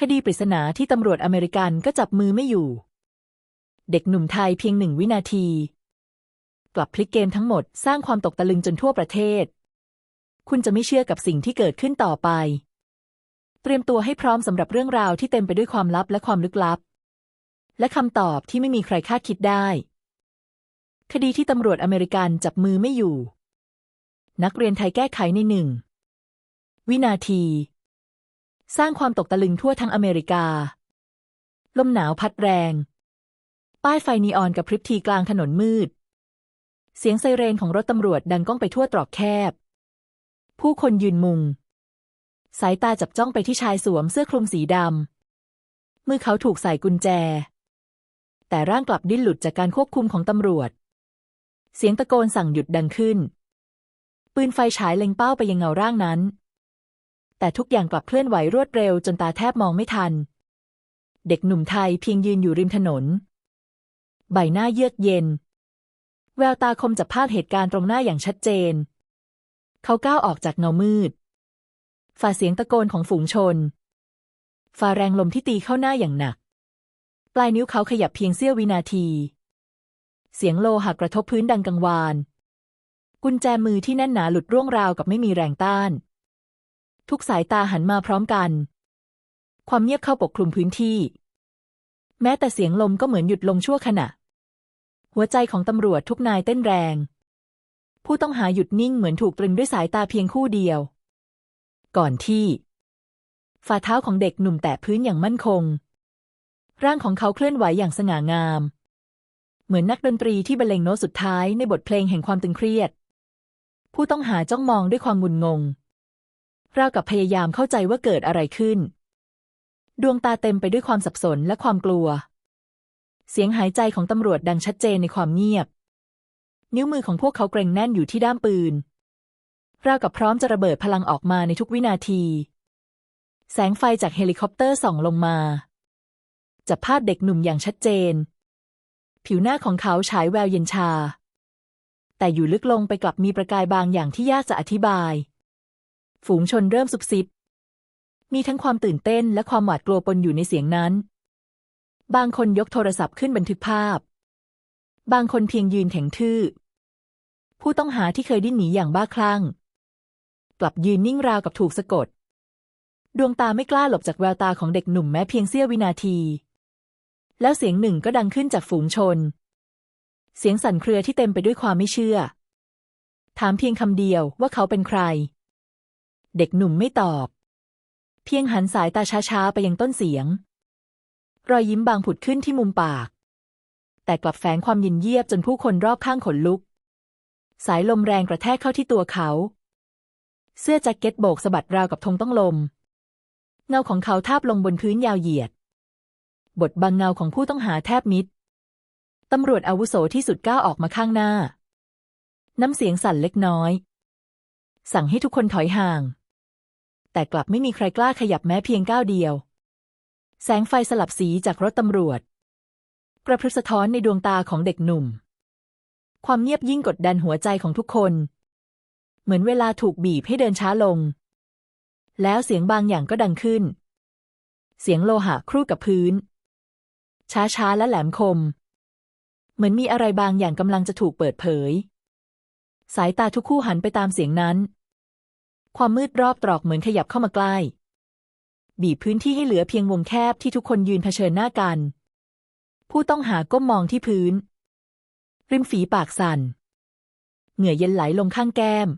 คดีปริศนาที่ตำรวจอเมริกันก็จับมือไม่อยู่ เด็กหนุ่มไทยเพียงหนึ่งวินาที กลับพลิกเกมทั้งหมดสร้างความตกตะลึงจนทั่วประเทศ คุณจะไม่เชื่อกับสิ่งที่เกิดขึ้นต่อไป เตรียมตัวให้พร้อมสำหรับเรื่องราวที่เต็มไปด้วยความลับและความลึกลับ และคำตอบที่ไม่มีใครคาดคิดได้ คดีที่ตำรวจอเมริกันจับมือไม่อยู่ นักเรียนไทยแก้ไขในหนึ่งวินาที สร้างความตกตะลึงทั่วทั้งอเมริกา ลมหนาวพัดแรง ป้ายไฟนีออนกับพริบทีกลางถนนมืด เสียงไซเรนของรถตำรวจดังก้องไปทั่วตรอกแคบ ผู้คนยืนมุง สายตาจับจ้องไปที่ชายสวมเสื้อคลุมสีดำ มือเขาถูกใส่กุญแจ แต่ร่างกลับดิ้นหลุดจากการควบคุมของตำรวจ เสียงตะโกนสั่งหยุดดังขึ้น ปืนไฟฉายเล็งเป้าไปยังเงาร่างนั้น แต่ทุกอย่างกลับเคลื่อนไหวรวดเร็วจนตาแทบมองไม่ทัน เด็กหนุ่มไทยเพียงยืนอยู่ริมถนน ใบหน้าเยือกเย็น แววตาคมจับภาพเหตุการณ์ตรงหน้าอย่างชัดเจน เขาก้าวออกจากเงามืด ฝ่าเสียงตะโกนของฝูงชน ฝ่าแรงลมที่ตีเข้าหน้าอย่างหนัก ปลายนิ้วเขาขยับเพียงเสี้ยววินาที เสียงโลหะกระทบพื้นดังกังวาน กุญแจมือที่แน่นหนาหลุดร่วงราวกับไม่มีแรงต้าน ทุกสายตาหันมาพร้อมกัน ความเงียบเข้าปกคลุมพื้นที่ แม้แต่เสียงลมก็เหมือนหยุดลงชั่วขณะ หัวใจของตำรวจทุกนายเต้นแรง ผู้ต้องหาหยุดนิ่งเหมือนถูกตรึงด้วยสายตาเพียงคู่เดียว ก่อนที่ ฝ่าเท้าของเด็กหนุ่มแตะพื้นอย่างมั่นคง ร่างของเขาเคลื่อนไหวอย่างสง่างาม เหมือนนักดนตรีที่บรรเลงโน้ตสุดท้ายในบทเพลงแห่งความตึงเครียด ผู้ต้องหาจ้องมองด้วยความงุนงง ราวกับพยายามเข้าใจว่าเกิดอะไรขึ้น ดวงตาเต็มไปด้วยความสับสนและความกลัว เสียงหายใจของตำรวจดังชัดเจนในความเงียบ นิ้วมือของพวกเขาเกรงแน่นอยู่ที่ด้ามปืน ราวกับพร้อมจะระเบิดพลังออกมาในทุกวินาที แสงไฟจากเฮลิคอปเตอร์ส่องลงมา จับภาพเด็กหนุ่มอย่างชัดเจน ผิวหน้าของเขาฉายแววเย็นชา แต่อยู่ลึกลงไปกลับมีประกายบางอย่างที่ยากจะอธิบาย ฝูงชนเริ่มซุบซิบ มีทั้งความตื่นเต้นและความหวาดกลัวปนอยู่ในเสียงนั้น บางคนยกโทรศัพท์ขึ้นบันทึกภาพ บางคนเพียงยืนแข็งทื่อ ผู้ต้องหาที่เคยดิ้นหนีอย่างบ้าคลั่ง กลับยืนนิ่งราวกับถูกสะกด ดวงตาไม่กล้าหลบจากแววตาของเด็กหนุ่มแม้เพียงเสี้ยววินาที แล้วเสียงหนึ่งก็ดังขึ้นจากฝูงชน เสียงสั่นเครือที่เต็มไปด้วยความไม่เชื่อ ถามเพียงคำเดียวว่าเขาเป็นใคร เด็กหนุ่มไม่ตอบ เพียงหันสายตาช้าๆไปยังต้นเสียง รอยยิ้มบางผุดขึ้นที่มุมปาก แต่กลับแฝงความยินเยียบจนผู้คนรอบข้างขนลุก สายลมแรงกระแทกเข้าที่ตัวเขา เสื้อแจ็คเก็ตโบกสะบัดราวกับธงต้องลม เงาของเขาทาบลงบนพื้นยาวเหยียด บทบังเงาของผู้ต้องหาแทบมิดตำรวจอาวุโสที่สุดก้าวออกมาข้างหน้า น้ำเสียงสั่นเล็กน้อย สั่งให้ทุกคนถอยห่าง แต่กลับไม่มีใครกล้าขยับแม้เพียงก้าวเดียว แสงไฟสลับสีจากรถตำรวจ กระพริบสะท้อนในดวงตาของเด็กหนุ่ม ความเงียบยิ่งกดดันหัวใจของทุกคน เหมือนเวลาถูกบีบให้เดินช้าลง แล้วเสียงบางอย่างก็ดังขึ้น เสียงโลหะครู่กับพื้น ช้าๆและแหลมคม เหมือนมีอะไรบางอย่างกำลังจะถูกเปิดเผย สายตาทุกคู่หันไปตามเสียงนั้น ความมืดรอบตรอกเหมือนขยับเข้ามาใกล้ บีบพื้นที่ให้เหลือเพียงวงแคบที่ทุกคนยืนเผชิญหน้ากัน ผู้ต้องหาก้มมองที่พื้น ริมฝีปากสั่น เหงื่อเย็นไหลลงข้างแก้ม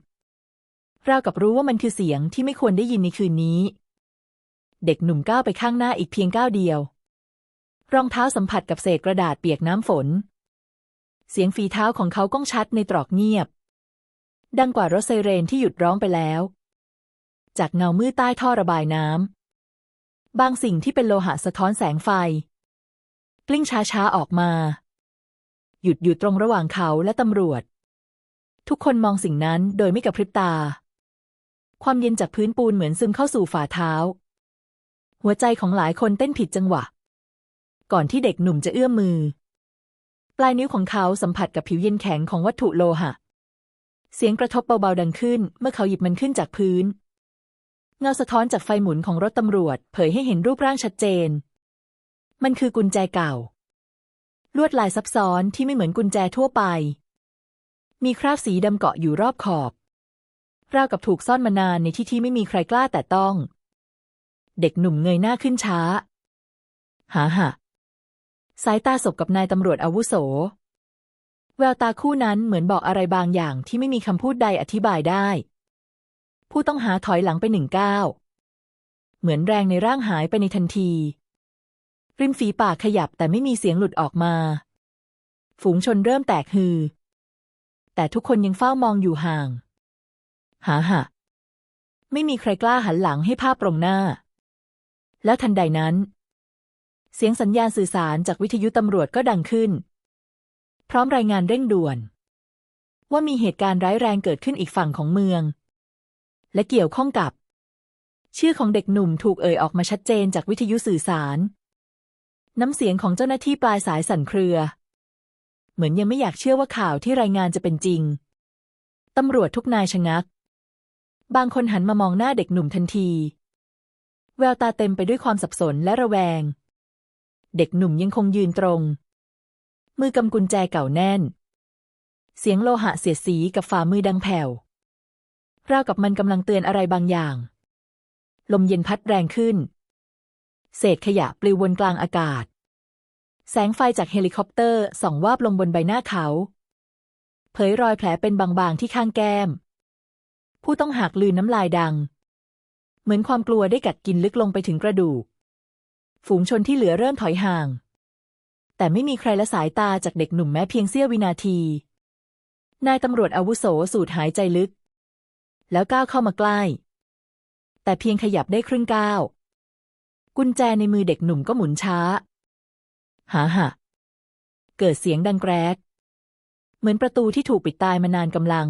ราวกับรู้ว่ามันคือเสียงที่ไม่ควรได้ยินในคืนนี้ เด็กหนุ่มก้าวไปข้างหน้าอีกเพียงก้าวเดียว รองเท้าสัมผัสกับเศษกระดาษเปียกน้ำฝน เสียงฝีเท้าของเขาก้องชัดในตรอกเงียบ ดังกว่ารถไซเรนที่หยุดร้องไปแล้ว จากเงามืดใต้ท่อระบายน้ำ บางสิ่งที่เป็นโลหะสะท้อนแสงไฟ กลิ้งช้าๆออกมา หยุดอยู่ตรงระหว่างเขาและตำรวจ ทุกคนมองสิ่งนั้นโดยไม่กระพริบตา ความเย็นจากพื้นปูนเหมือนซึมเข้าสู่ฝ่าเท้า หัวใจของหลายคนเต้นผิดจังหวะ ก่อนที่เด็กหนุ่มจะเอื้อมมือ ปลายนิ้วของเขาสัมผัสกับผิวเย็นแข็งของวัตถุโลหะเสียงกระทบเบาๆดังขึ้น เมื่อเขาหยิบมันขึ้นจากพื้น เงาสะท้อนจากไฟหมุนของรถตำรวจ เผยให้เห็นรูปร่างชัดเจน มันคือกุญแจเก่า ลวดลายซับซ้อนที่ไม่เหมือนกุญแจทั่วไป มีคราบสีดำเกาะอยู่รอบขอบ ราวกับถูกซ่อนมานานในที่ที่ไม่มีใครกล้าแต่ต้อง เด็กหนุ่มเงยหน้าขึ้นช้า หาหะสายตาสบกับนายตำรวจอาวุโส แววตาคู่นั้นเหมือนบอกอะไรบางอย่างที่ไม่มีคำพูดใดอธิบายได้ ผู้ต้องหาถอยหลังไปหนึ่งก้าวเหมือนแรงในร่างหายไปในทันที ริมฝีปากขยับแต่ไม่มีเสียงหลุดออกมา ฝูงชนเริ่มแตกฮือ แต่ทุกคนยังเฝ้ามองอยู่ห่าง หาหะไม่มีใครกล้าหันหลังให้ภาพตรงหน้า แล้วทันใดนั้น เสียงสัญญาณสื่อสารจากวิทยุตำรวจก็ดังขึ้น พร้อมรายงานเร่งด่วน ว่ามีเหตุการณ์ร้ายแรงเกิดขึ้นอีกฝั่งของเมือง และเกี่ยวข้องกับ ชื่อของเด็กหนุ่มถูกเอ่ยออกมาชัดเจนจากวิทยุสื่อสาร น้ำเสียงของเจ้าหน้าที่ปลายสายสั่นเครือ เหมือนยังไม่อยากเชื่อว่าข่าวที่รายงานจะเป็นจริง ตำรวจทุกนายชะงัก บางคนหันมามองหน้าเด็กหนุ่มทันที แววตาเต็มไปด้วยความสับสนและระแวง เด็กหนุ่มยังคงยืนตรง มือกำกุญแจเก่าแน่นเสียงโลหะเสียดสีกับฝ่ามือดังแผ่ว ราวกับมันกำลังเตือนอะไรบางอย่าง ลมเย็นพัดแรงขึ้น เศษขยะปลิววนกลางอากาศ แสงไฟจากเฮลิคอปเตอร์ส่องวาบลงบนใบหน้าเขา เผยรอยแผลเป็นบางๆที่ข้างแก้ม ผู้ต้องหักลืนน้ำลายดัง เหมือนความกลัวได้กัดกินลึกลงไปถึงกระดูก ฝูงชนที่เหลือเริ่มถอยห่าง แต่ไม่มีใครละสายตาจากเด็กหนุ่มแม้เพียงเสี้ยววินาที นายตำรวจอาวุโสสูดหายใจลึก แล้วก้าวเข้ามาใกล้ แต่เพียงขยับได้ครึ่งก้าว กุญแจในมือเด็กหนุ่มก็หมุนช้า หาหะเกิดเสียงดังแกรก เหมือนประตูที่ถูกปิดตายมานานกำลัง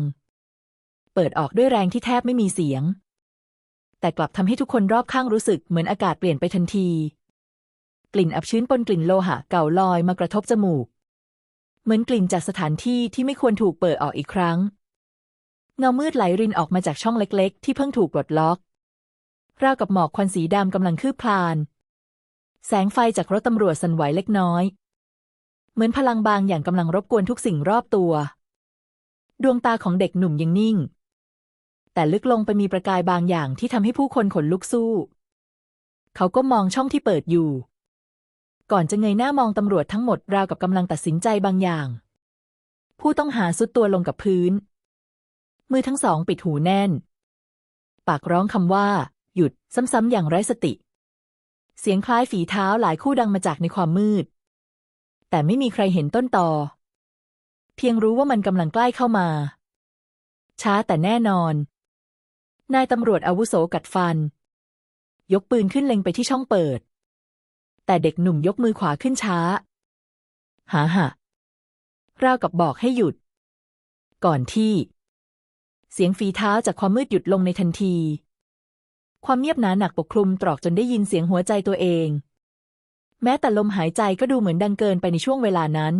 เปิดออกด้วยแรงที่แทบไม่มีเสียง แต่กลับทำให้ทุกคนรอบข้างรู้สึกเหมือนอากาศเปลี่ยนไปทันที กลิ่นอับชื้นปนกลิ่นโลหะเก่าลอยมากระทบจมูก เหมือนกลิ่นจากสถานที่ที่ไม่ควรถูกเปิดออกอีกครั้ง เงามืดไหลรินออกมาจากช่องเล็กๆ ที่เพิ่งถูกปลดล็อก ราวกับหมอกควันสีดำกำลังคืบคลาน แสงไฟจากรถตำรวจสั่นไหวเล็กน้อย เหมือนพลังบางอย่างกำลังรบกวนทุกสิ่งรอบตัว ดวงตาของเด็กหนุ่มยังนิ่ง แต่ลึกลงไปมีประกายบางอย่างที่ทำให้ผู้คนขนลุกสู้ เขาก็มองช่องที่เปิดอยู่ ก่อนจะเงยหน้ามองตำรวจทั้งหมดราวกับกำลังตัดสินใจบางอย่าง ผู้ต้องหาสุดตัวลงกับพื้น มือทั้งสองปิดหูแน่น ปากร้องคำว่า หยุดซ้ำๆอย่างไร้สติ เสียงคล้ายฝีเท้าหลายคู่ดังมาจากในความมืด แต่ไม่มีใครเห็นต้นตอ เพียงรู้ว่ามันกำลังใกล้เข้ามา ช้าแต่แน่นอน นายตำรวจอาวุโสกัดฟัน ยกปืนขึ้นเล็งไปที่ช่องเปิด แต่เด็กหนุ่มยกมือขวาขึ้นช้า หาหะราวกับบอกให้หยุด ก่อนที่ เสียงฝีเท้าจากความมืดหยุดลงในทันที ความเงียบหนาหนักปกคลุมตรอกจนได้ยินเสียงหัวใจตัวเอง แม้แต่ลมหายใจก็ดูเหมือนดังเกินไปในช่วงเวลานั้น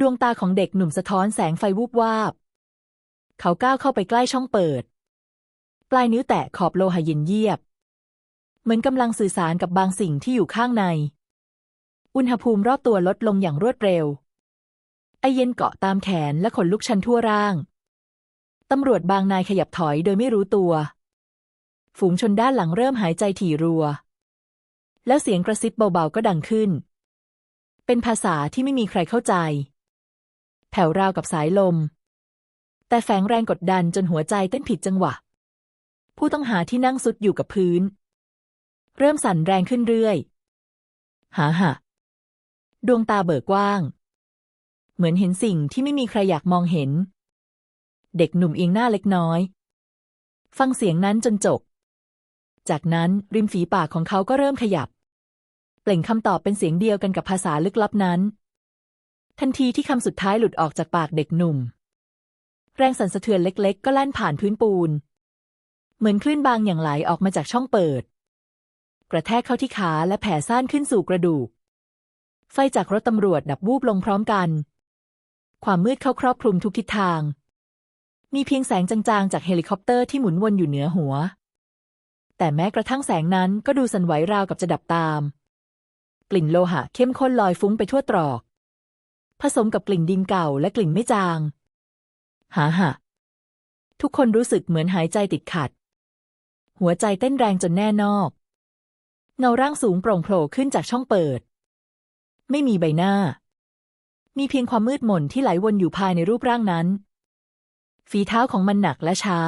ดวงตาของเด็กหนุ่มสะท้อนแสงไฟวูบวาบ เขาก้าวเข้าไปใกล้ช่องเปิด ปลายนิ้วแตะขอบโลหะเย็นเยียบ เหมือนกำลังสื่อสารกับบางสิ่งที่อยู่ข้างใน อุณหภูมิรอบตัวลดลงอย่างรวดเร็วไอเย็นเกาะตามแขนและขนลุกชันทั่วร่าง ตำรวจบางนายขยับถอยโดยไม่รู้ตัว ฝูงชนด้านหลังเริ่มหายใจถี่รัว แล้วเสียงกระซิบเบาๆก็ดังขึ้น เป็นภาษาที่ไม่มีใครเข้าใจ แผ่วราวกับสายลม แต่แฝงแรงกดดันจนหัวใจเต้นผิดจังหวะ ผู้ต้องหาที่นั่งสุดอยู่กับพื้น เริ่มสั่นแรงขึ้นเรื่อย หาหะดวงตาเบิกกว้าง เหมือนเห็นสิ่งที่ไม่มีใครอยากมองเห็น เด็กหนุ่มเอียงหน้าเล็กน้อย ฟังเสียงนั้นจนจบ จากนั้นริมฝีปากของเขาก็เริ่มขยับ เปล่งคำตอบเป็นเสียงเดียวกันกับภาษาลึกลับนั้น ทันทีที่คำสุดท้ายหลุดออกจากปากเด็กหนุ่ม แรงสั่นสะเทือนเล็ก ๆ ก็แล่นผ่านพื้นปูน เหมือนคลื่นบางอย่างไหลออกมาจากช่องเปิด กระแทกเข้าที่ขาและแผ่ซ่านขึ้นสู่กระดูก ไฟจากรถตำรวจดับวูบลงพร้อมกัน ความมืดเข้าครอบคลุมทุกทิศทาง มีเพียงแสงจางๆ จากเฮลิคอปเตอร์ที่หมุนวนอยู่เหนือหัว แต่แม้กระทั่งแสงนั้นก็ดูสั่นไหวราวกับจะดับตาม กลิ่นโลหะเข้มข้นลอยฟุ้งไปทั่วตรอก ผสมกับกลิ่นดินเก่าและกลิ่นไม่จาง หาหะ ทุกคนรู้สึกเหมือนหายใจติดขัด หัวใจเต้นแรงจนแน่นอก เงาร่างสูงโปร่งโผล่ขึ้นจากช่องเปิด ไม่มีใบหน้า มีเพียงความมืดมนที่ไหลวนอยู่ภายในรูปร่างนั้น ฝีเท้าของมันหนักและช้า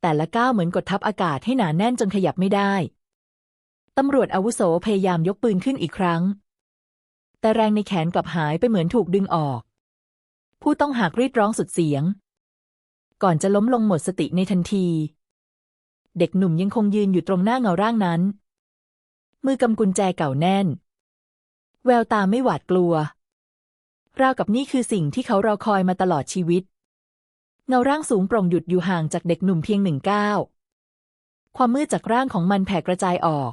แต่ละก้าวเหมือนกดทับอากาศให้หนาแน่นจนขยับไม่ได้ ตำรวจอาวุโสพยายามยกปืนขึ้นอีกครั้ง แต่แรงในแขนกลับหายไปเหมือนถูกดึงออก ผู้ต้องหากรีดร้องสุดเสียง ก่อนจะล้มลงหมดสติในทันที เด็กหนุ่มยังคงยืนอยู่ตรงหน้าเงาร่างนั้น มือกำกุญแจเก่าแน่น แววตาไม่หวาดกลัวราวกับนี่คือสิ่งที่เขารอคอยมาตลอดชีวิต เงาร่างสูงโปร่งหยุดอยู่ห่างจากเด็กหนุ่มเพียงหนึ่งก้าวความมืดจากร่างของมันแผ่กระจายออก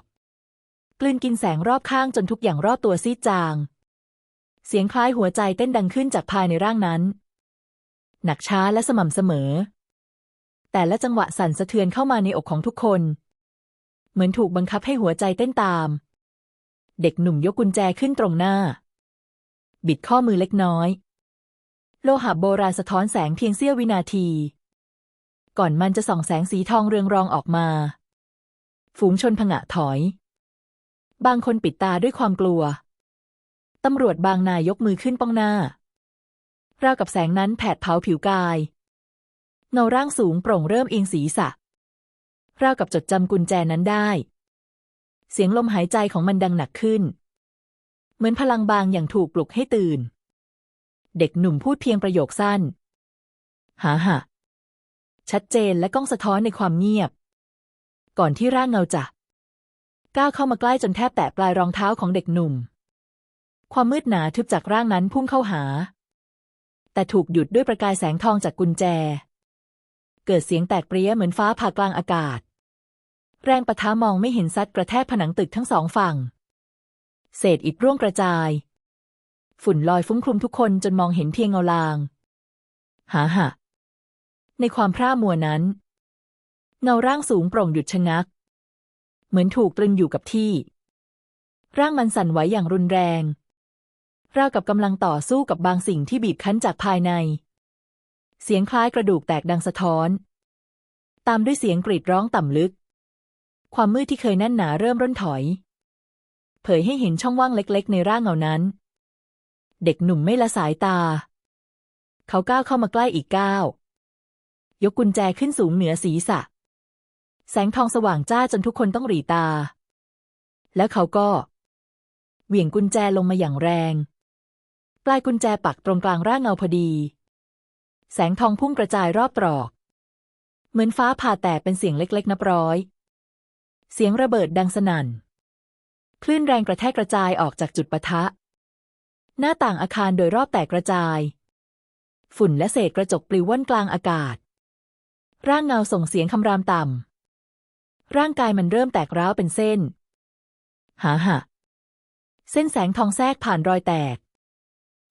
กลืนกินแสงรอบข้างจนทุกอย่างรอบตัวซีดจาง เสียงคล้ายหัวใจเต้นดังขึ้นจากภายในร่างนั้น หนักช้าและสม่ำเสมอ แต่ละจังหวะสั่นสะเทือนเข้ามาในอกของทุกคน เหมือนถูกบังคับให้หัวใจเต้นตาม เด็กหนุ่มยกกุญแจขึ้นตรงหน้า บิดข้อมือเล็กน้อย โลหะโบราณสะท้อนแสงเพียงเสี้ยววินาที ก่อนมันจะส่องแสงสีทองเรืองรองออกมา ฝูงชนผงะถอย บางคนปิดตาด้วยความกลัว ตำรวจบางนายยกมือขึ้นป้องหน้า ราวกับแสงนั้นแผดเผาผิวกาย เงาร่างสูงโปร่งเริ่มเอียงศีรษะ ราวกับจดจำกุญแจนั้นได้ เสียงลมหายใจของมันดังหนักขึ้น เหมือนพลังบางอย่างถูกปลุกให้ตื่น เด็กหนุ่มพูดเพียงประโยคสั้นหาหะชัดเจนและก้องสะท้อนในความเงียบ ก่อนที่ร่างเงาจะก้าวเข้ามาใกล้จนแทบแตะปลายรองเท้าของเด็กหนุ่ม ความมืดหนาทึบจากร่างนั้นพุ่งเข้าหา แต่ถูกหยุดด้วยประกายแสงทองจากกุญแจ เกิดเสียงแตกเปรี้ยเหมือนฟ้าผ่ากลางอากาศ แรงปะทะมองไม่เห็นซัดกระแทกผนังตึกทั้งสองฝั่ง เศษอิฐร่วงกระจาย ฝุ่นลอยฟุ้งคลุมทุกคนจนมองเห็นเพียงเงาลาง หาหะ ในความพร่ามัวนั้น เงาร่างสูงโปร่งหยุดชะงัก เหมือนถูกตรึงอยู่กับที่ ร่างมันสั่นไหวอย่างรุนแรง ราวกับกำลังต่อสู้กับบางสิ่งที่บีบคั้นจากภายใน เสียงคล้ายกระดูกแตกดังสะท้อน ตามด้วยเสียงกรีดร้องต่ำลึก ความมืดที่เคยแน่นหนาเริ่มร่นถอย เผยให้เห็นช่องว่างเล็ก ๆ ในร่างเงานั้น เด็กหนุ่มไม่ละสายตา เขาก้าวเข้ามาใกล้อีกก้าวยกกุญแจขึ้นสูงเหนือศีรษะ แสงทองสว่างจ้าจนทุกคนต้องหรีตา แล้วเขาก็ เหวี่ยงกุญแจลงมาอย่างแรง ปลายกุญแจปักตรงกลางร่างเงาพอดี แสงทองพุ่งกระจายรอบตรอก เหมือนฟ้าผ่าแตกเป็นเสียงเล็กๆนับร้อย เสียงระเบิดดังสนั่น คลื่นแรงกระแทกกระจายออกจากจุดปะทะ หน้าต่างอาคารโดยรอบแตกกระจาย ฝุ่นและเศษกระจกปลิวว่อนกลางอากาศ ร่างเงาส่งเสียงคำรามต่ำ ร่างกายมันเริ่มแตกร้าวเป็นเส้น หาหะเส้นแสงทองแทรกผ่านรอยแตก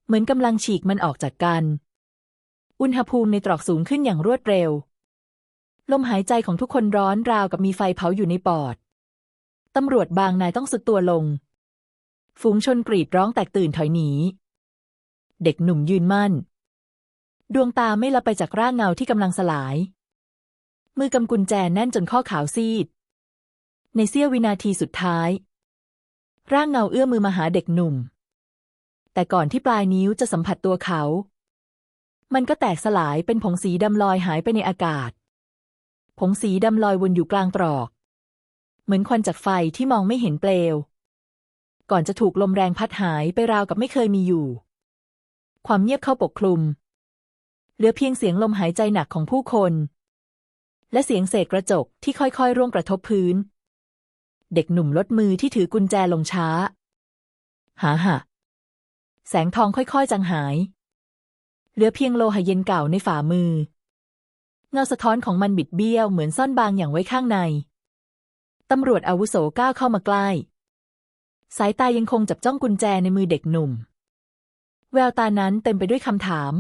เหมือนกำลังฉีกมันออกจากกัน อุณหภูมิในตรอกสูงขึ้นอย่างรวดเร็ว ลมหายใจของทุกคนร้อนราวกับมีไฟเผาอยู่ในปอด ตำรวจบางนายต้องสุดตัวลง ฝูงชนกรีดร้องแตกตื่นถอยหนี เด็กหนุ่มยืนมั่น ดวงตาไม่ละไปจากร่างเงาที่กำลังสลาย มือกำกุญแจแน่นจนข้อขาวซีด ในเสี้ยววินาทีสุดท้าย ร่างเงาเอื้อมมือมาหาเด็กหนุ่ม แต่ก่อนที่ปลายนิ้วจะสัมผัสตัวเขา มันก็แตกสลายเป็นผงสีดำลอยหายไปในอากาศ ผงสีดำลอยวนอยู่กลางตรอก เหมือนควันจากไฟที่มองไม่เห็นเปลว ก่อนจะถูกลมแรงพัดหายไปราวกับไม่เคยมีอยู่ ความเงียบเข้าปกคลุม เหลือเพียงเสียงลมหายใจหนักของผู้คน และเสียงเศษกระจกที่ค่อยๆ ร่วงกระทบพื้น เด็กหนุ่มลดมือที่ถือกุญแจลงช้า หาหะแสงทองค่อยๆจางหาย เหลือเพียงโลหะเย็นเก่าในฝ่ามือ เงาสะท้อนของมันบิดเบี้ยวเหมือนซ่อนบางอย่างไว้ข้างใน ตำรวจอาวุโสก้าวเข้ามาใกล้ สายตายังคงจับจ้องกุญแจในมือเด็กหนุ่ม แววตานั้นเต็มไปด้วยคำถาม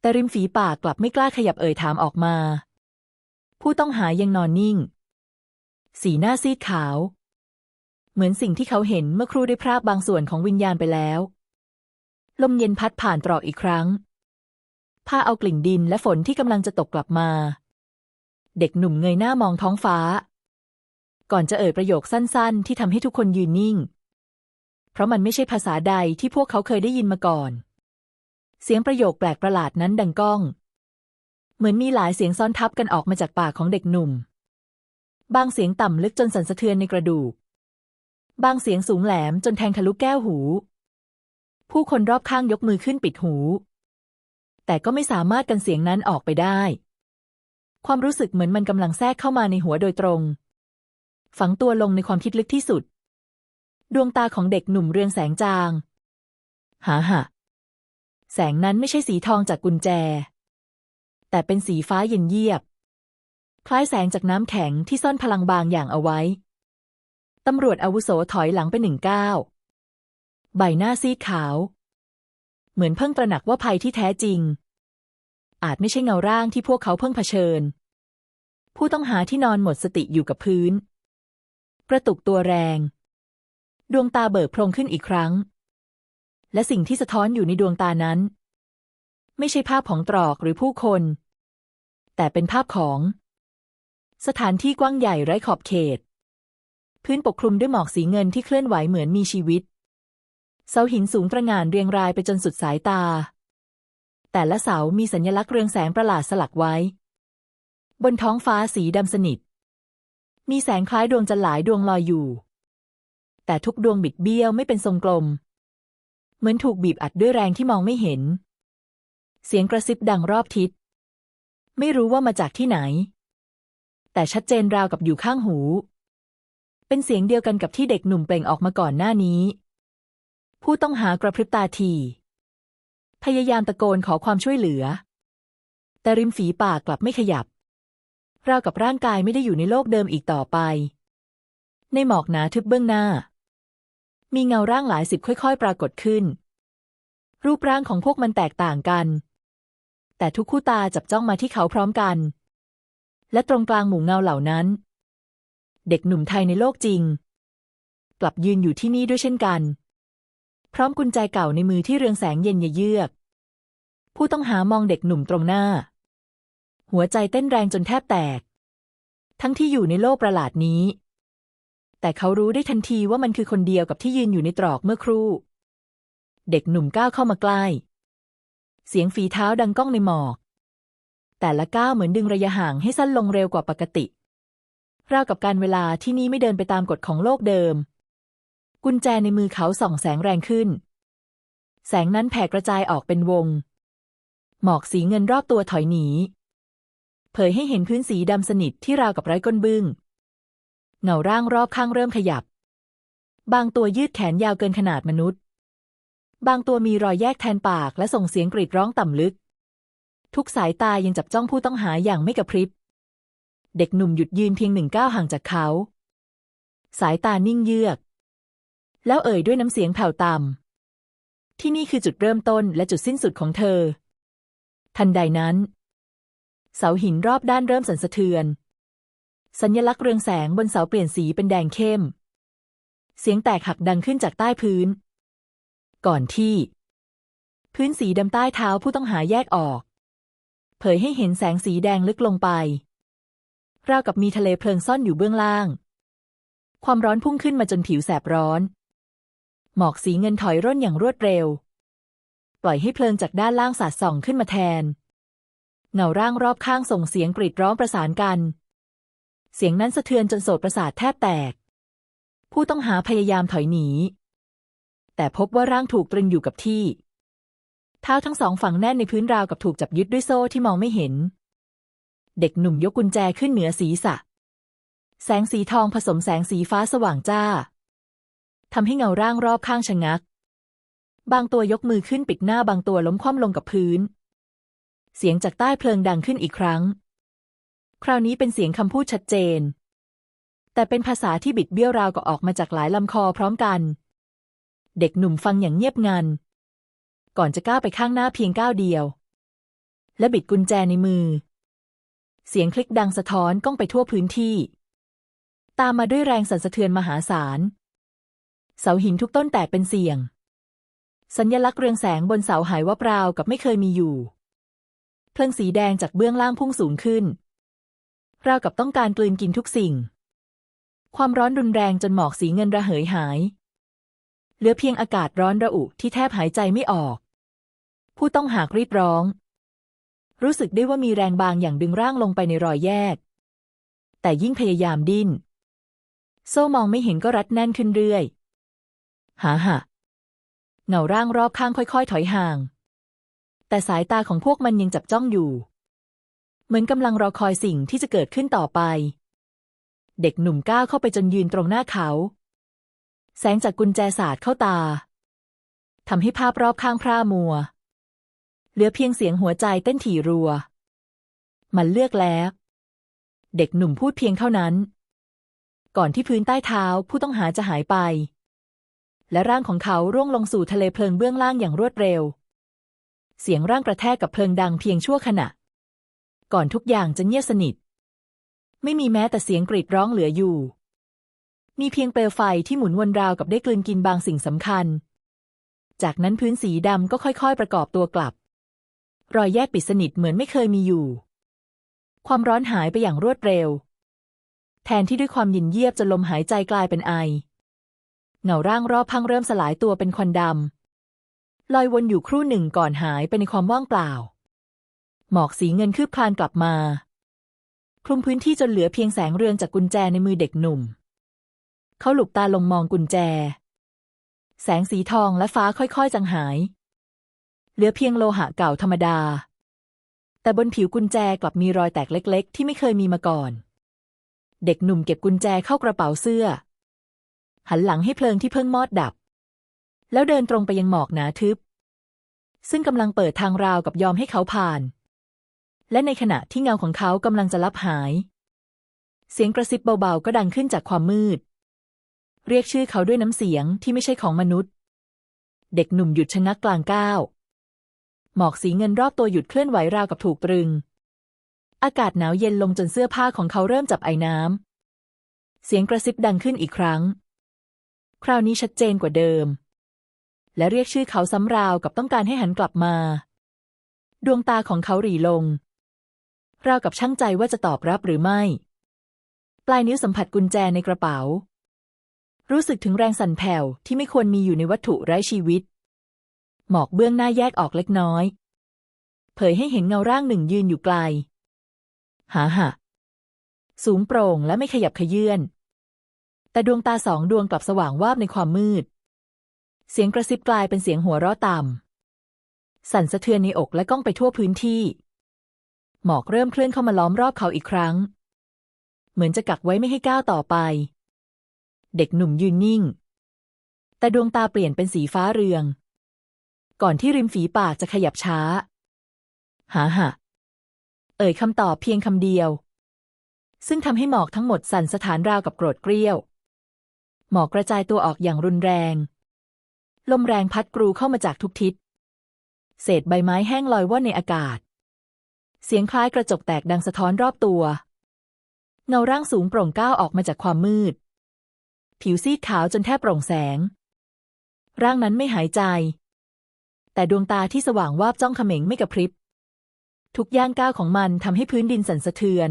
แต่ริมฝีปากกลับไม่กล้าขยับเอ่ยถามออกมา ผู้ต้องหายังนอนนิ่ง สีหน้าซีดขาว เหมือนสิ่งที่เขาเห็นเมื่อครู่ได้พรากบางส่วนของวิญญาณไปแล้ว ลมเย็นพัดผ่านตรอกอีกครั้งผ้าเอากลิ่นดินและฝนที่กำลังจะตกกลับมา เด็กหนุ่มเงยหน้ามองท้องฟ้า ก่อนจะเอ่ยประโยคสั้นๆ ที่ทำให้ทุกคนยืนนิ่ง เพราะมันไม่ใช่ภาษาใดที่พวกเขาเคยได้ยินมาก่อน เสียงประโยคแปลกประหลาดนั้นดังก้อง เหมือนมีหลายเสียงซ้อนทับกันออกมาจากปากของเด็กหนุ่ม บางเสียงต่ำลึกจนสั่นสะเทือนในกระดูก บางเสียงสูงแหลมจนแทงทะลุแก้วหู ผู้คนรอบข้างยกมือขึ้นปิดหู แต่ก็ไม่สามารถกันเสียงนั้นออกไปได้ ความรู้สึกเหมือนมันกำลังแทรกเข้ามาในหัวโดยตรง ฝังตัวลงในความคิดลึกที่สุด ดวงตาของเด็กหนุ่มเรืองแสงจาง หาหะแสงนั้นไม่ใช่สีทองจากกุญแจ แต่เป็นสีฟ้าเย็นเยียบ คล้ายแสงจากน้ำแข็งที่ซ่อนพลังบางอย่างเอาไว้ ตำรวจอาวุโสถอยหลังไปหนึ่งก้าวใบหน้าซีดขาว เหมือนเพิ่งตระหนักว่าภัยที่แท้จริง อาจไม่ใช่เงาร่างที่พวกเขาเพิ่งเผชิญ ผู้ต้องหาที่นอนหมดสติอยู่กับพื้น กระตุกตัวแรง ดวงตาเบิกโพรงขึ้นอีกครั้ง และสิ่งที่สะท้อนอยู่ในดวงตานั้น ไม่ใช่ภาพของตรอกหรือผู้คน แต่เป็นภาพของ สถานที่กว้างใหญ่ไร้ขอบเขต พื้นปกคลุมด้วยหมอกสีเงินที่เคลื่อนไหวเหมือนมีชีวิต เสาหินสูงตระหง่านเรียงรายไปจนสุดสายตา แต่ละเสามีสัญลักษณ์เรืองแสงประหลาดสลักไว้ บนท้องฟ้าสีดำสนิท มีแสงคล้ายดวงจันทร์หลายดวงลอยอยู่ แต่ทุกดวงบิดเบี้ยวไม่เป็นทรงกลม เหมือนถูกบีบอัดด้วยแรงที่มองไม่เห็น เสียงกระซิบดังรอบทิศ ไม่รู้ว่ามาจากที่ไหน แต่ชัดเจนราวกับอยู่ข้างหู เป็นเสียงเดียวกันกับที่เด็กหนุ่มเปล่งออกมาก่อนหน้านี้ ผู้ต้องหากระพริบตาที พยายามตะโกนขอความช่วยเหลือ แต่ริมฝีปากกลับไม่ขยับ ราวกับร่างกายไม่ได้อยู่ในโลกเดิมอีกต่อไป ในหมอกหนาทึบเบื้องหน้า มีเงาร่างหลายสิบค่อย ๆ ปรากฏขึ้น รูปร่างของพวกมันแตกต่างกัน แต่ทุกคู่ตาจับจ้องมาที่เขาพร้อมกัน และตรงกลางหมู่เงาเหล่านั้น เด็กหนุ่มไทยในโลกจริง กลับยืนอยู่ที่นี่ด้วยเช่นกัน พร้อมกุญแจเก่าในมือที่เรืองแสงเย็นเยือก ผู้ต้องหามองเด็กหนุ่มตรงหน้า หัวใจเต้นแรงจนแทบแตก ทั้งที่อยู่ในโลกประหลาดนี้ แต่เขารู้ได้ทันทีว่ามันคือคนเดียวกับที่ยืนอยู่ในตรอกเมื่อครู่ เด็กหนุ่มก้าวเข้ามาใกล้ เสียงฝีเท้าดังก้องในหมอก แต่ละก้าวเหมือนดึงระยะห่างให้สั้นลงเร็วกว่าปกติราวกับการเวลาที่นี้ไม่เดินไปตามกฎของโลกเดิม กุญแจในมือเขาส่องแสงแรงขึ้น แสงนั้นแผ่กระจายออกเป็นวง หมอกสีเงินรอบตัวถอยหนี เผยให้เห็นพื้นสีดำสนิทที่ราวกับไร้ก้นบึ้งเงาร่างรอบข้างเริ่มขยับ บางตัวยืดแขนยาวเกินขนาดมนุษย์ บางตัวมีรอยแยกแทนปากและส่งเสียงกรีดร้องต่ำลึก ทุกสายตายังจับจ้องผู้ต้องหาอย่างไม่กระพริบ เด็กหนุ่มหยุดยืนเพียงหนึ่งก้าวห่างจากเขา สายตานิ่งเยือก แล้วเอ่ยด้วยน้ำเสียงแผ่วต่ำที่นี่คือจุดเริ่มต้นและจุดสิ้นสุดของเธอ ทันใดนั้น เสาหินรอบด้านเริ่มสั่นสะเทือน สัญลักษณ์เรืองแสงบนเสาเปลี่ยนสีเป็นแดงเข้ม เสียงแตกหักดังขึ้นจากใต้พื้น ก่อนที่ พื้นสีดำใต้เท้าผู้ต้องหาแยกออก เผยให้เห็นแสงสีแดงลึกลงไป ราวกับมีทะเลเพลิงซ่อนอยู่เบื้องล่าง ความร้อนพุ่งขึ้นมาจนผิวแสบร้อน หมอกสีเงินถอยร่นอย่างรวดเร็ว ปล่อยให้เพลิงจากด้านล่างสาดส่องขึ้นมาแทน เงาร่างรอบข้างส่งเสียงกรีดร้องประสานกัน เสียงนั้นสะเทือนจนโสตประสาทแทบแตก ผู้ต้องหาพยายามถอยหนี แต่พบว่าร่างถูกตรึงอยู่กับที่ เท้าทั้งสองฝังแน่นในพื้นราวกับถูกจับยึดด้วยโซ่ที่มองไม่เห็น เด็กหนุ่มยกกุญแจขึ้นเหนือศีรษะ แสงสีทองผสมแสงสีฟ้าสว่างจ้าทำให้เงาร่างรอบข้างชะงัก บางตัวยกมือขึ้นปิดหน้าบางตัวล้มคว่ำลงกับพื้น เสียงจากใต้เพลิงดังขึ้นอีกครั้ง คราวนี้เป็นเสียงคำพูดชัดเจน แต่เป็นภาษาที่บิดเบี้ยวราวกับออกมาจากหลายลำคอพร้อมกัน เด็กหนุ่มฟังอย่างเงียบงัน ก่อนจะก้าวไปข้างหน้าเพียงก้าวเดียว และบิดกุญแจในมือ เสียงคลิกดังสะท้อนก้องไปทั่วพื้นที่ ตามมาด้วยแรงสั่นสะเทือนมหาศาล เสาหินทุกต้นแตกเป็นเสียง สัญญลักษณ์เรืองแสงบนเสาหายวับราวกับไม่เคยมีอยู่ เพลิงสีแดงจากเบื้องล่างพุ่งสูงขึ้น ราวกับต้องการกลืนกินทุกสิ่ง ความร้อนรุนแรงจนหมอกสีเงินระเหยหาย เหลือเพียงอากาศร้อนระอุที่แทบหายใจไม่ออก ผู้ต้องหากรีบร้อง รู้สึกได้ว่ามีแรงบางอย่างดึงร่างลงไปในรอยแยก แต่ยิ่งพยายามดิ้น โซ่มองไม่เห็นก็รัดแน่นขึ้นเรื่อย หาหะเงาร่างรอบข้างค่อย ๆ ถอยห่าง แต่สายตาของพวกมันยังจับจ้องอยู่ เหมือนกำลังรอคอยสิ่งที่จะเกิดขึ้นต่อไป เด็กหนุ่มก้าวเข้าไปจนยืนตรงหน้าเขา แสงจากกุญแจสาดเข้าตาทำให้ภาพรอบข้างพร่ามัว เหลือเพียงเสียงหัวใจเต้นถี่รัว มันเลือกแล้ว เด็กหนุ่มพูดเพียงเท่านั้น ก่อนที่พื้นใต้เท้าผู้ต้องหาจะหายไป และร่างของเขาร่วงลงสู่ทะเลเพลิงเบื้องล่างอย่างรวดเร็ว เสียงร่างกระแทกกับเพลิงดังเพียงชั่วขณะ ก่อนทุกอย่างจะเงียบสนิท ไม่มีแม้แต่เสียงกรีดร้องเหลืออยู่ มีเพียงเปลวไฟที่หมุนวนราวกับได้กลืนกินบางสิ่งสำคัญ จากนั้นพื้นสีดำก็ค่อยๆ ประกอบตัวกลับ รอยแยกปิดสนิทเหมือนไม่เคยมีอยู่ ความร้อนหายไปอย่างรวดเร็ว แทนที่ด้วยความเยินเยียบจนลมหายใจกลายเป็นไอเงาร่างรอบพังเริ่มสลายตัวเป็นควันดำ ลอยวนอยู่ครู่หนึ่งก่อนหายไปในความว่างเปล่า หมอกสีเงินคืบคลานกลับมา คลุมพื้นที่จนเหลือเพียงแสงเรืองจากกุญแจในมือเด็กหนุ่ม เขาหลุบตาลงมองกุญแจ แสงสีทองและฟ้าค่อยๆจางหาย เหลือเพียงโลหะเก่าธรรมดา แต่บนผิวกุญแจกลับมีรอยแตกเล็ก ๆ ที่ไม่เคยมีมาก่อน เด็กหนุ่มเก็บกุญแจเข้ากระเป๋าเสื้อ หันหลังให้เพลิงที่เพิ่งมอดดับ แล้วเดินตรงไปยังหมอกหนาทึบ ซึ่งกำลังเปิดทางราวกับยอมให้เขาผ่าน และในขณะที่เงาของเขากำลังจะลับหาย เสียงกระซิบเบาๆ ก็ดังขึ้นจากความมืด เรียกชื่อเขาด้วยน้ำเสียงที่ไม่ใช่ของมนุษย์ เด็กหนุ่มหยุดชะงักกลางก้าว หมอกสีเงินรอบตัวหยุดเคลื่อนไหวราวกับถูกตรึง อากาศหนาวเย็นลงจนเสื้อผ้าของเขาเริ่มจับไอน้ำเสียงกระซิบดังขึ้นอีกครั้ง คราวนี้ชัดเจนกว่าเดิม และเรียกชื่อเขาซ้ำราวกับต้องการให้หันกลับมา ดวงตาของเขาหรี่ลง ราวกับช่างใจว่าจะตอบรับหรือไม่ ปลายนิ้วสัมผัสกุญแจในกระเป๋า รู้สึกถึงแรงสั่นแผ่วที่ไม่ควรมีอยู่ในวัตถุไร้ชีวิต หมอกเบื้องหน้าแยกออกเล็กน้อย เผยให้เห็นเงาร่างหนึ่งยืนอยู่ไกล หาหะสูงโปร่งและไม่ขยับขยื่นแต่ดวงตาสองดวงกลับสว่างวาบในความมืด เสียงกระซิบกลายเป็นเสียงหัวเราะต่ำ สั่นสะเทือนในอกและก้องไปทั่วพื้นที่ หมอกเริ่มเคลื่อนเข้ามาล้อมรอบเขาอีกครั้ง เหมือนจะกักไว้ไม่ให้ก้าวต่อไป เด็กหนุ่มยืนนิ่ง แต่ดวงตาเปลี่ยนเป็นสีฟ้าเรือง ก่อนที่ริมฝีปากจะขยับช้า หาหะเอ่ยคำตอบเพียงคำเดียว ซึ่งทำให้หมอกทั้งหมดสั่นสถานราวกับโกรธเกรี้ยว หมอกกระจายตัวออกอย่างรุนแรง ลมแรงพัดกรูเข้ามาจากทุกทิศ เศษใบไม้แห้งลอยว่อนในอากาศ เสียงคล้ายกระจกแตกดังสะท้อนรอบตัว เงาร่างสูงโปร่งก้าวออกมาจากความมืด ผิวซีดขาวจนแทบโปร่งแสง ร่างนั้นไม่หายใจ แต่ดวงตาที่สว่างวาบจ้องเขม็งไม่กระพริบ ทุกย่างก้าวของมันทำให้พื้นดินสั่นสะเทือน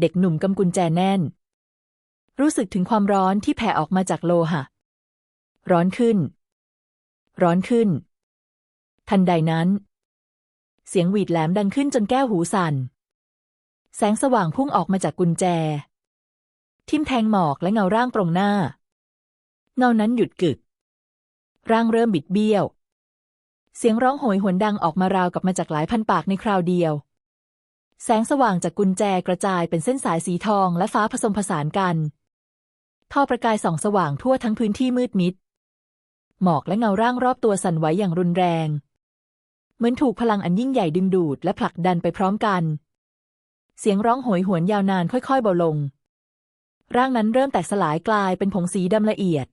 เด็กหนุ่มกำกุญแจแน่น รู้สึกถึงความร้อนที่แผ่ออกมาจากโลหะ ร้อนขึ้น ร้อนขึ้น ทันใดนั้น เสียงหวีดแหลมดังขึ้นจนแก้วหูสั่น แสงสว่างพุ่งออกมาจากกุญแจ ทิมแทงหมอกและเงาร่างตรงหน้า เงานั้นหยุดกึก ร่างเริ่มบิดเบี้ยว เสียงร้องโหยหวนดังออกมาราวกับมาจากหลายพันปากในคราวเดียว แสงสว่างจากกุญแจกระจายเป็นเส้นสายสีทองและฟ้าผสมผสานกันทอประกายส่องสว่างทั่วทั้งพื้นที่มืดมิด หมอกและเงาร่างรอบตัวสั่นไหวอย่างรุนแรง เหมือนถูกพลังอันยิ่งใหญ่ดึงดูดและผลักดันไปพร้อมกัน เสียงร้องโหยหวนยาวนานค่อยๆเบาลง ร่างนั้นเริ่มแตกสลายกลายเป็นผงสีดำละเอียด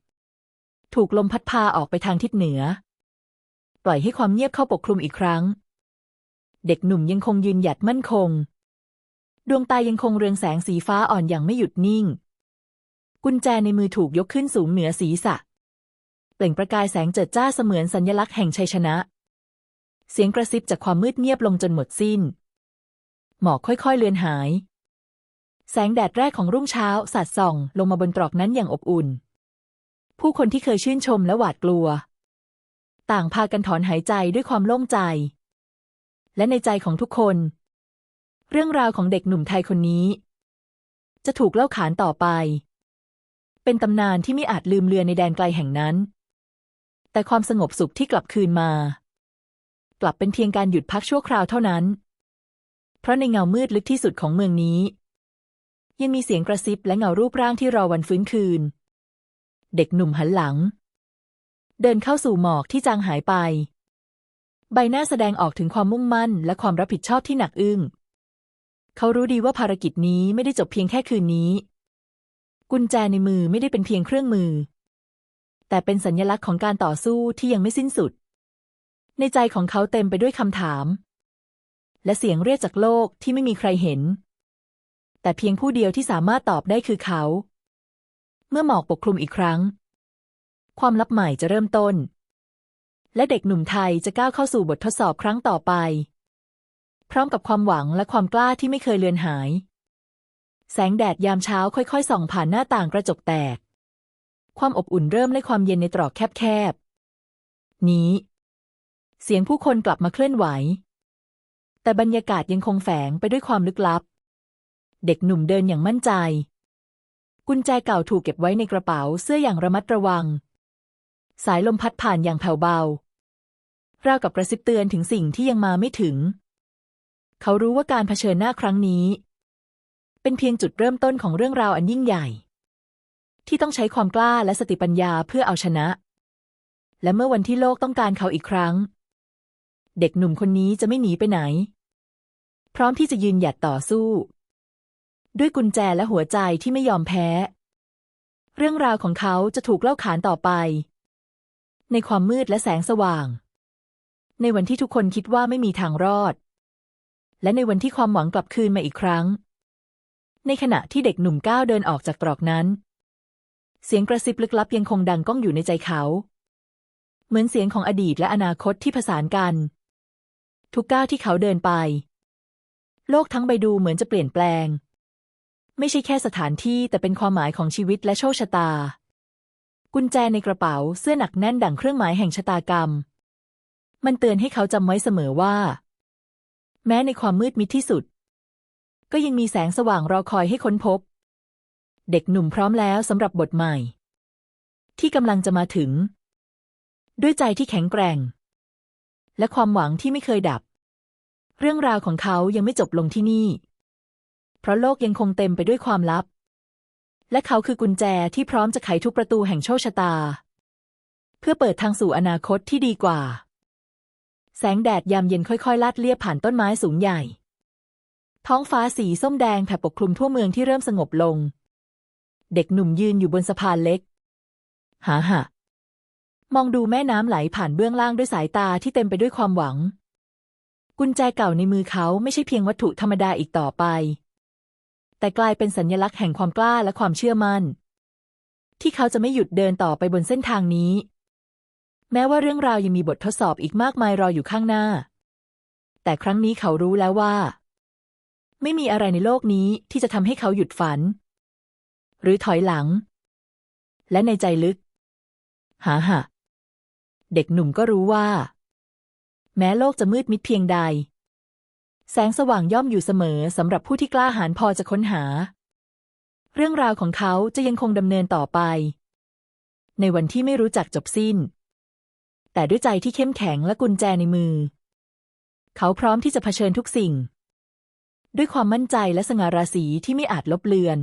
ถูกลมพัดพาออกไปทางทิศเหนือ ปล่อยให้ความเงียบเข้าปกคลุมอีกครั้ง เด็กหนุ่มยังคงยืนหยัดมั่นคง ดวงตายังคงเรืองแสงสีฟ้าอ่อนอย่างไม่หยุดนิ่ง กุญแจในมือถูกยกขึ้นสูงเหนือศีรษะ เปล่งประกายแสงเจิดจ้าเสมือนสัญลักษณ์แห่งชัยชนะ เสียงกระซิบจากความมืดเงียบลงจนหมดสิ้น หมอกค่อยๆเลือนหาย แสงแดดแรกของรุ่งเช้าสาดส่อง ลงมาบนตรอกนั้นอย่างอบอุ่น ผู้คนที่เคยชื่นชมและหวาดกลัว ต่างพากันถอนหายใจด้วยความโล่งใจ และในใจของทุกคน เรื่องราวของเด็กหนุ่มไทยคนนี้ จะถูกเล่าขานต่อไปเป็นตำนานที่ไม่อาจลืมเลือนในแดนไกลแห่งนั้น แต่ความสงบสุขที่กลับคืนมา กลับเป็นเพียงการหยุดพักชั่วคราวเท่านั้น เพราะในเงามืดลึกที่สุดของเมืองนี้ ยังมีเสียงกระซิบและเงารูปร่างที่รอวันฟื้นคืน เด็กหนุ่มหันหลัง เดินเข้าสู่หมอกที่จางหายไป ใบหน้าแสดงออกถึงความมุ่งมั่น และความรับผิดชอบที่หนักอึ้งเขารู้ดีว่าภารกิจนี้ไม่ได้จบเพียงแค่คืนนี้ กุญแจในมือไม่ได้เป็นเพียงเครื่องมือ แต่เป็นสัญลักษณ์ของการต่อสู้ที่ยังไม่สิ้นสุด ในใจของเขาเต็มไปด้วยคำถาม และเสียงเรียกจากโลกที่ไม่มีใครเห็น แต่เพียงผู้เดียวที่สามารถตอบได้คือเขา เมื่อหมอกปกคลุมอีกครั้ง ความลับใหม่จะเริ่มต้น และเด็กหนุ่มไทยจะก้าวเข้าสู่บททดสอบครั้งต่อไป พร้อมกับความหวังและความกล้าที่ไม่เคยเลือนหาย แสงแดดยามเช้าค่อยๆส่องผ่านหน้าต่างกระจกแตก ความอบอุ่นเริ่มและความเย็นในตรอกแคบๆ นี้ เสียงผู้คนกลับมาเคลื่อนไหว แต่บรรยากาศยังคงแฝงไปด้วยความลึกลับ เด็กหนุ่มเดินอย่างมั่นใจ กุญแจเก่าถูกเก็บไว้ในกระเป๋าเสื้ออย่างระมัดระวัง สายลมพัดผ่านอย่างแผ่วเบา ราวกับกระซิบเตือนถึงสิ่งที่ยังมาไม่ถึง เขารู้ว่าการเผชิญหน้าครั้งนี้ เป็นเพียงจุดเริ่มต้นของเรื่องราวอันยิ่งใหญ่ ที่ต้องใช้ความกล้าและสติปัญญาเพื่อเอาชนะ และเมื่อวันที่โลกต้องการเขาอีกครั้ง เด็กหนุ่มคนนี้จะไม่หนีไปไหน พร้อมที่จะยืนหยัดต่อสู้ ด้วยกุญแจและหัวใจที่ไม่ยอมแพ้ เรื่องราวของเขาจะถูกเล่าขานต่อไป ในความมืดและแสงสว่าง ในวันที่ทุกคนคิดว่าไม่มีทางรอด และในวันที่ความหวังกลับคืนมาอีกครั้ง ในขณะที่เด็กหนุ่มก้าวเดินออกจากตรอกนั้น เสียงกระซิบลึกลับยังคงดังก้องอยู่ในใจเขา เหมือนเสียงของอดีตและอนาคตที่ผสานกัน ทุกก้าวที่เขาเดินไป โลกทั้งใบดูเหมือนจะเปลี่ยนแปลง ไม่ใช่แค่สถานที่แต่เป็นความหมายของชีวิตและโชคชะตา กุญแจในกระเป๋าเสื้อหนักแน่นดังเครื่องหมายแห่งชะตากรรม มันเตือนให้เขาจำไว้เสมอว่า แม้ในความมืดมิดที่สุด ก็ยังมีแสงสว่างรอคอยให้ค้นพบ เด็กหนุ่มพร้อมแล้วสำหรับบทใหม่ ที่กำลังจะมาถึง ด้วยใจที่แข็งแกร่ง และความหวังที่ไม่เคยดับ เรื่องราวของเขายังไม่จบลงที่นี่ เพราะโลกยังคงเต็มไปด้วยความลับ และเขาคือกุญแจที่พร้อมจะไขทุกประตูแห่งโชคชะตา เพื่อเปิดทางสู่อนาคตที่ดีกว่า แสงแดดยามเย็นค่อยๆลาดเลียบผ่านต้นไม้สูงใหญ่ ท้องฟ้าสีส้มแดงแผ่ปกคลุมทั่วเมืองที่เริ่มสงบลง เด็กหนุ่มยืนอยู่บนสะพานเล็กหาหะมองดูแม่น้ำไหลผ่านเบื้องล่างด้วยสายตาที่เต็มไปด้วยความหวัง กุญแจเก่าในมือเขาไม่ใช่เพียงวัตถุธรรมดาอีกต่อไป แต่กลายเป็นสัญลักษณ์แห่งความกล้าและความเชื่อมั่น ที่เขาจะไม่หยุดเดินต่อไปบนเส้นทางนี้ แม้ว่าเรื่องราวยังมีบททดสอบอีกมากมายรออยู่ข้างหน้า แต่ครั้งนี้เขารู้แล้วว่า ไม่มีอะไรในโลกนี้ที่จะทำให้เขาหยุดฝัน หรือถอยหลัง และในใจลึก หาหะเด็กหนุ่มก็รู้ว่า แม้โลกจะมืดมิดเพียงใด แสงสว่างย่อมอยู่เสมอสำหรับผู้ที่กล้าหาญพอจะค้นหา เรื่องราวของเขาจะยังคงดำเนินต่อไป ในวันที่ไม่รู้จักจบสิ้น แต่ด้วยใจที่เข้มแข็งและกุญแจในมือ เขาพร้อมที่จะเผชิญทุกสิ่ง ด้วยความมั่นใจและสง่าราศีที่ไม่อาจลบเลือน